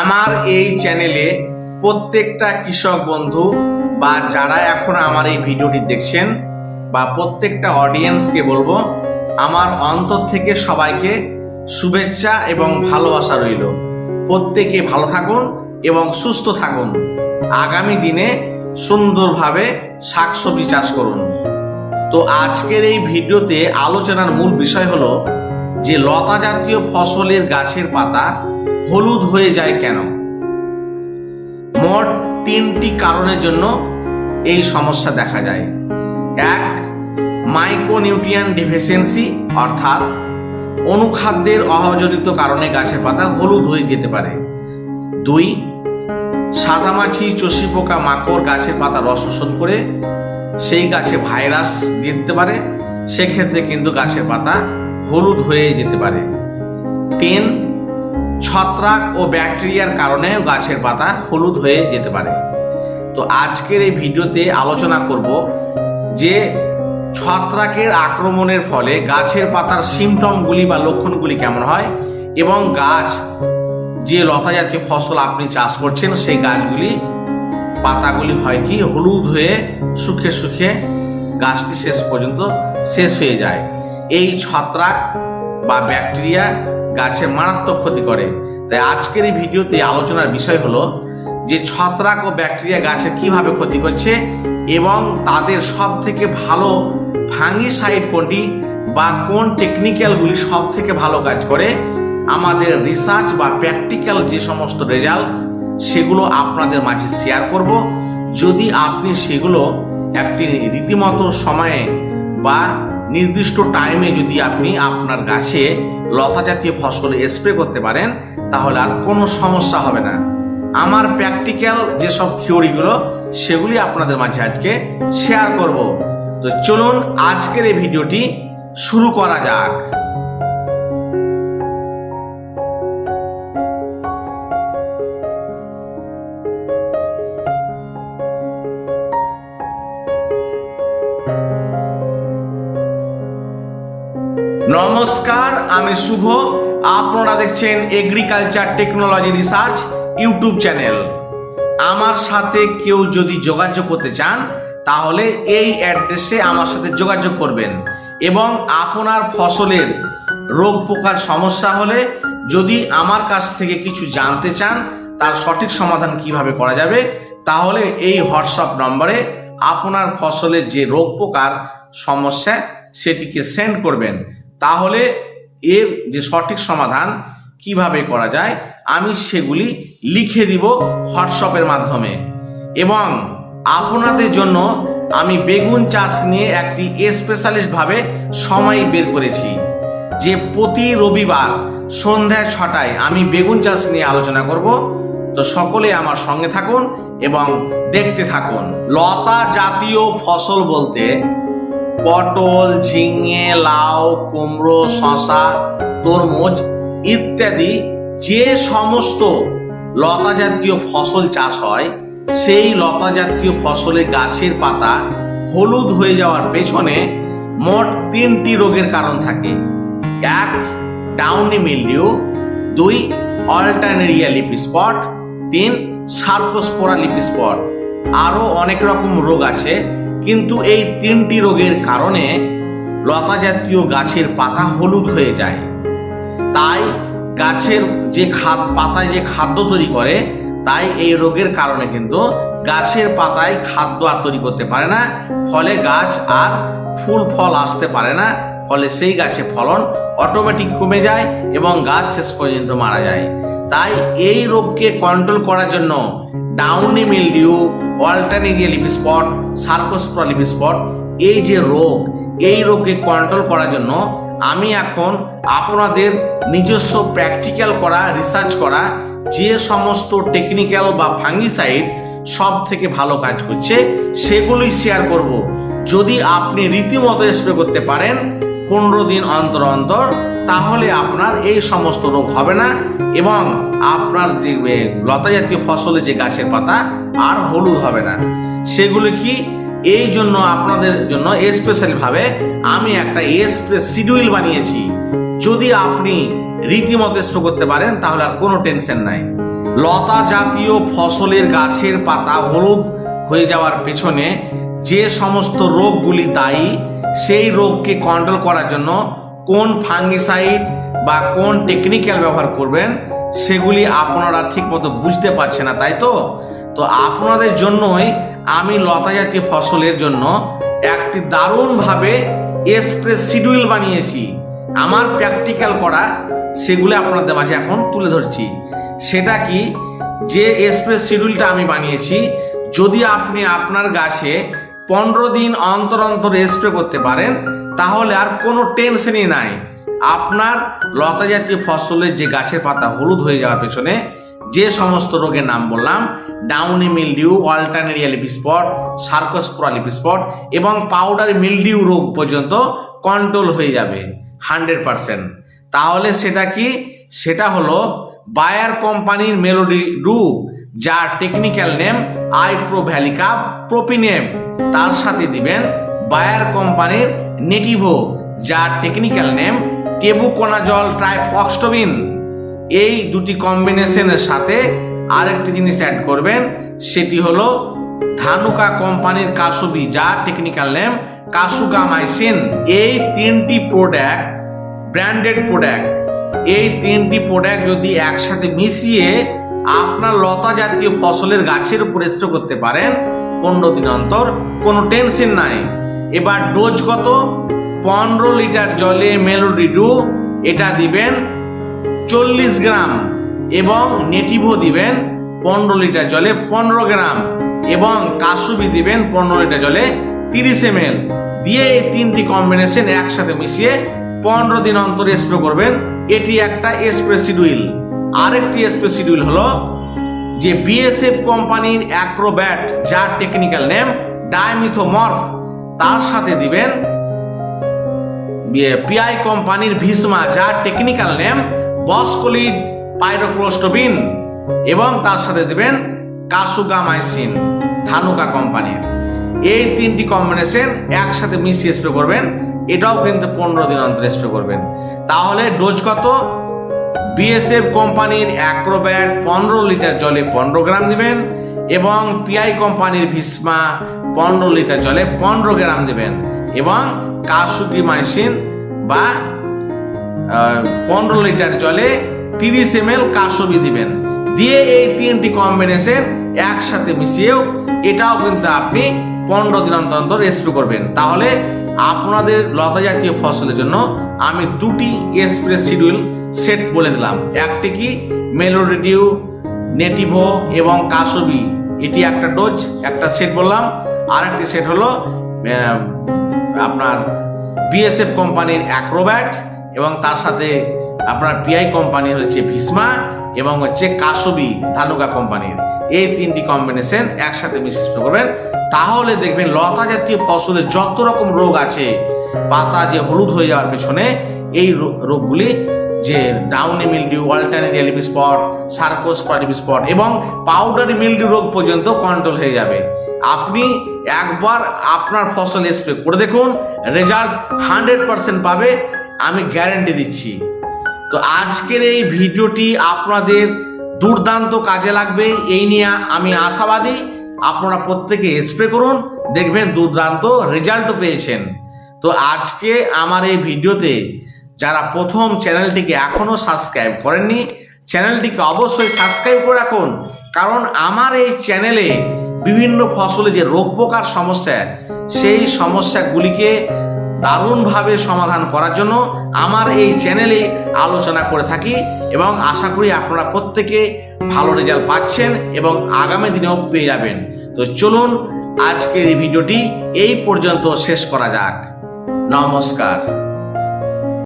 আমার এই চ্যানেলে প্রত্যেকটা কৃষক বন্ধু বা যারা এখন আমার এই ভিডিওটি দেখছেন বা প্রত্যেকটা অডিয়েন্সকে বলব, আমার অন্তর থেকে সবাইকে শুভেচ্ছা এবং ভালোবাসা রইল। প্রত্যেকে ভালো থাকুন এবং সুস্থ থাকুন। আগামী দিনে সুন্দরভাবে শাকসবজি চাষ করুন। তো আজকের এই ভিডিওতে আলোচনার মূল বিষয় হলো যে লতা জাতীয় ফসলের গাছের পাতা হলুদ হয়ে যায় কেন? মোট তিনটি কারণের জন্য এই সমস্যা দেখা যায়। এক মাইক্রোনিউট্রিয়ান ডিফিসিয়েন্সি, অর্থাৎ অনুখাদ্যের অভাবজনিত কারণে গাছের পাতা হলুদ হয়ে যেতে পারে। দুই, সাদামাছি চষি পোকা মাকড় গাছের পাতা রস শোষণ করে সেই গাছে ভাইরাস দিতে পারে, সেক্ষেত্রে কিন্তু গাছের পাতা হলুদ হয়ে যেতে পারে। তিন ছত্রাক ও ব্যাকটেরিয়ার কারণে গাছের পাতা হলুদ হয়ে যেতে পারে। তো আজকের এই ভিডিওতে আলোচনা করব যে ছত্রাকের আক্রমণের ফলে গাছের পাতার সিমটমগুলি বা লক্ষণগুলি কেমন হয় এবং গাছ যে লতা জাতীয় ফসল আপনি চাষ করছেন, সেই গাছগুলি পাতাগুলি হয় কি? হলুদ হয়ে সুখে সুখে গাছটি শেষ পর্যন্ত শেষ হয়ে যায়। এই ছত্রাক বা ব্যাকটেরিয়া গাছের মারাত্মক ক্ষতি করে। তাই আজকের এই ভিডিওতে আলোচনার বিষয় হলো যে ছত্রাক ও ব্যাকটেরিয়া গাছের কীভাবে ক্ষতি করছে এবং তাদের সব থেকে ভালো ফাঙ্গিসাইড কোনটি বা কোন টেকনিক্যালগুলি সব থেকে ভালো কাজ করে। আমাদের রিসার্চ বা প্র্যাকটিক্যাল যে সমস্ত রেজাল্ট সেগুলো আপনাদের মাঝে শেয়ার করব। যদি আপনি সেগুলো একটি রীতিমতো সময়ে বা নির্দিষ্ট টাইমে যদি আপনি আপনার গাছে লতা জাতীয় ফসল স্প্রে করতে পারেন, তাহলে আর কোনো সমস্যা হবে না। আমার প্র্যাকটিক্যাল যেসব থিওরিগুলো সেগুলি আপনাদের মাঝে আজকে শেয়ার করব। তো চলুন আজকের এই ভিডিওটি শুরু করা যাক। নমস্কার, আমি শুভ। আপনারা দেখছেন agriculture technology research YouTube channel আমার সাথে কেউ যদি যোগাযোগ করতে চান, তাহলে এই অ্যাড্রেসে আমার সাথে যোগাযোগ করবেন। এবং আপনার ফসলের রোগ পোকার সমস্যা হলে যদি আমার কাছ থেকে কিছু জানতে চান, তার সঠিক সমাধান কীভাবে করা যাবে, তাহলে এই হোয়াটসঅ্যাপ নম্বরে আপনার ফসলের যে রোগ পোকার সমস্যা, সেটিকে সেন্ড করবেন। তাহলে এর যে সঠিক সমাধান কীভাবে করা যায়, আমি সেগুলি লিখে দিব হোয়াটসঅ্যাপের মাধ্যমে। এবং আপনাদের জন্য আমি বেগুন চাষ নিয়ে একটি স্পেশালিস্টভাবে সময় বের করেছি, যে প্রতি রবিবার সন্ধ্যা ছটায় আমি বেগুন চাষ নিয়ে আলোচনা করব। তো সকলে আমার সঙ্গে থাকুন এবং দেখতে থাকুন। লতা জাতীয় ফসল বলতে পটল, ঝিঙে, লাউ, কুমড়ো শশা তরমুজ ইত্যাদি যে সমস্ত লতা জাতীয় ফসল চাষ হয়, সেই লতা জাতীয় ফসলে গাছের পাতা হলুদ হয়ে যাওয়ার পেছনে মোট তিনটি রোগের কারণ থাকে। এক, ডাউনি মিলডিউ, দুই, অল্টারনেরিয়া লিপি স্পট তিন, সার্কোস্পোরা লিপি স্পট আরও অনেক রকম রোগ আছে কিন্তু এই তিনটি রোগের কারণে লতা জাতীয় গাছের পাতা হলুদ হয়ে যায়। তাই গাছের যে খাদ পাতায় যে খাদ্য তৈরি করে, তাই এই রোগের কারণে কিন্তু গাছের পাতায় খাদ্য আর তৈরি করতে পারে না। ফলে গাছ আর ফুল, ফল আসতে পারে না। ফলে সেই গাছে ফলন অটোমেটিক কমে যায় এবং গাছ শেষ পর্যন্ত মারা যায়। তাই এই রোগকে কন্ট্রোল করার জন্য downy mildew alternaria leaf spot, cercospora leaf spot, এই যে রোগ, এই রোগকে কন্ট্রোল করার জন্য আমি এখন আপনাদের নিজস্ব প্র্যাকটিক্যাল করা রিসার্চ করা, যে সমস্ত টেকনিক্যাল বা ফাঙ্গিসাইড সব থেকে ভালো কাজ করছে, সেগুলোই শেয়ার করব। যদি আপনি রীতিমতো স্প্রে করতে পারেন পনেরো দিন অন্তর অন্তর, তাহলে আপনার এই সমস্ত রোগ হবে না এবং আপনার যে লতা জাতীয় ফসলের যে গাছের পাতা আর হলুদ হবে না। সেগুলো কি? এই জন্য আপনাদের জন্য স্পেশালি ভাবে আমি একটা শিডিউল বানিয়েছি। যদি আপনি রীতিমতো স্প্রে করতে পারেন, তাহলে আর কোনো টেনশন নাই। লতা জাতীয় ফসলের গাছের পাতা হলুদ হয়ে যাওয়ার পেছনে যে সমস্ত রোগগুলি দায়ী, সেই রোগকে কন্ট্রোল করার জন্য কোন ফাঙ্গিসাইড বা কোন টেকনিক্যাল ব্যবহার করবেন, সেগুলি আপনারা ঠিকমতো বুঝতে পারছেন না, তাই তো? তো আপনাদের জন্যই আমি লতা জাতীয় ফসলের জন্য একটি দারুণভাবে স্প্রে শিডিউল বানিয়েছি। আমার প্র্যাকটিক্যাল করা সেগুলো আপনাদের মাঝে এখন তুলে ধরছি। সেটা কি? যে স্প্রে শিডিউলটা আমি বানিয়েছি, যদি আপনি আপনার গাছে পনেরো দিন অন্তর অন্তর স্প্রে করতে পারেন, তাহলে আর কোনো টেনশনই নাই। আপনার লতা জাতীয় ফসলের যে গাছের পাতা হলুদ হয়ে যাওয়ার পেছনে যে সমস্ত রোগের নাম বললাম downy mildew alternaria leaf spot cercospora leaf spot এবং পাউডার মিলডিউ রোগ পর্যন্ত কন্ট্রোল হয়ে যাবে, হান্ড্রেড পারসেন্ট। তাহলে সেটা কি? সেটা হলো বায়ার কোম্পানির মেলোডি ডু, যার টেকনিক্যাল নেম আইট্রো ভ্যালিকা প্রোপিনেম। তার সাথে দিবেন বায়ার কোম্পানির নেটিভো, যার টেকনিক্যাল নেম টেবুকোনাজল ট্রাইফ্লক্সটোবিন এই দুটি কম্বিনেশনের সাথে আরেকটি জিনিস অ্যাড করবেন, সেটি হলো ধানুকা কোম্পানির কাসুবি যা টেকনিক্যাল নেম কাসুগামাইসিন এই তিনটি প্রোডাক্ট ব্র্যান্ডেড প্রোডাক্ট এই তিনটি প্রোডাক্ট যদি একসাথে মিশিয়ে আপনার লতা জাতীয় ফসলের গাছের উপর স্প্রে করতে পারেন, পনেরো দিন অন্তর, কোনো টেনশন নাই। এবার ডোজ কত? পনেরো লিটার জলে মেলোডিডু, এটা দিবেন চল্লিশ গ্রাম এবং নেটিভো দিবেন পনেরো লিটার জলে পনেরো গ্রাম এবং কাসুবি দিবেন পনেরো লিটার জলে তিরিশ এম দিয়ে এই তিনটি কম্বিনেশন একসাথে মিশিয়ে পনেরো দিন অন্তর স্প্রে করবেন। এটি একটা স্প্রে শিডিউল আরেকটি স্প্রে শিডিউল হলো যে বিএসএফ কোম্পানির অ্যাক্রোব্যাট যার টেকনিক্যাল নেম ডায়মিথোমর্ফ তার সাথে দিবেন পিআই কোম্পানির ভিসমা যার টেকনিক্যাল নেম বসকলিড পাইরোক্লোস্টোবিন এবং তার সাথে দেবেন কাসুগামাইসিন, ধানুকা কোম্পানির এই তিনটি কম্বিনেশন একসাথে মিশিয়ে স্প্রে করবেন, এটাও কিন্তু পনেরো দিন অন্তর স্প্রে করবেন। তাহলে ডোজ কত? বিএসএফ কোম্পানির অ্যাক্রোব্যাট পনেরো লিটার জলে পনেরো গ্রাম দেবেন এবং পিআই কোম্পানির ভিসমা পনেরো লিটার জলে পনেরো গ্রাম দেবেন এবং কাসুকি মাইসিন বা পনেরো লিটার জলে তিরিশ এম এল কাসবি দিবেন। দিয়ে এই তিনটি কম্বিনেশন একসাথে মিশিয়েও এটাও কিন্তু আপনি পনেরো দিন অন্তর অন্তর স্প্রে করবেন। তাহলে আপনাদের লতা জাতীয় ফসলের জন্য আমি দুটি স্প্রে শিডিউল সেট বলে দিলাম। একটি কি মেলোডিডিউ নেটিভো এবং কাসবি এটি একটা ডোজ একটা সেট বললাম। আর একটি সেট হলো আপনার বিএসএফ কোম্পানির অ্যাক্রোব্যাট এবং তার সাথে আপনার পিআই কোম্পানির হচ্ছে ভিসমা এবং হচ্ছে কাসবি ধানুকা কোম্পানির। এই তিনটি কম্বিনেশন একসাথে মিশ্রিত করবেন। তাহলে দেখবেন লতা জাতীয় ফসলের যত রকম রোগ আছে, পাতা যে হলুদ হয়ে যাওয়ার পেছনে, এই রোগগুলি যে downy mildew alternaria leaf spot cercospora leaf spot এবং পাউডারি মিলডিউ রোগ পর্যন্ত কন্ট্রোল হয়ে যাবে। আপনি একবার আপনার ফসল স্প্রে করে দেখুন রেজাল্ট হান্ড্রেড পারসেন্ট পাবে। আমি গ্যারেন্টি দিচ্ছি। তো আজকের এই ভিডিওটি আপনাদের দুর্দান্ত কাজে লাগবে, এই নিয়ে আমি আশাবাদী। আপনারা প্রত্যেকে স্প্রে করুন, দেখবেন দুর্দান্ত রেজাল্টও পেয়েছেন। তো আজকে আমার এই ভিডিওতে যারা প্রথম চ্যানেলটিকে এখনও সাবস্ক্রাইব করেননি, চ্যানেলটিকে অবশ্যই সাবস্ক্রাইব করে রাখুন। কারণ আমার এই চ্যানেলে বিভিন্ন ফসলে যে রোগ পোকার সমস্যা, সেই সমস্যাগুলিকে দারুণভাবে সমাধান করার জন্য আমার এই চ্যানেলে আলোচনা করে থাকি এবং আশা করি আপনারা প্রত্যেকে ভালো রেজাল্ট পাচ্ছেন এবং আগামী দিনেও পেয়ে যাবেন। তো চলুন আজকের এই ভিডিওটি এই পর্যন্ত শেষ করা যাক। নমস্কার।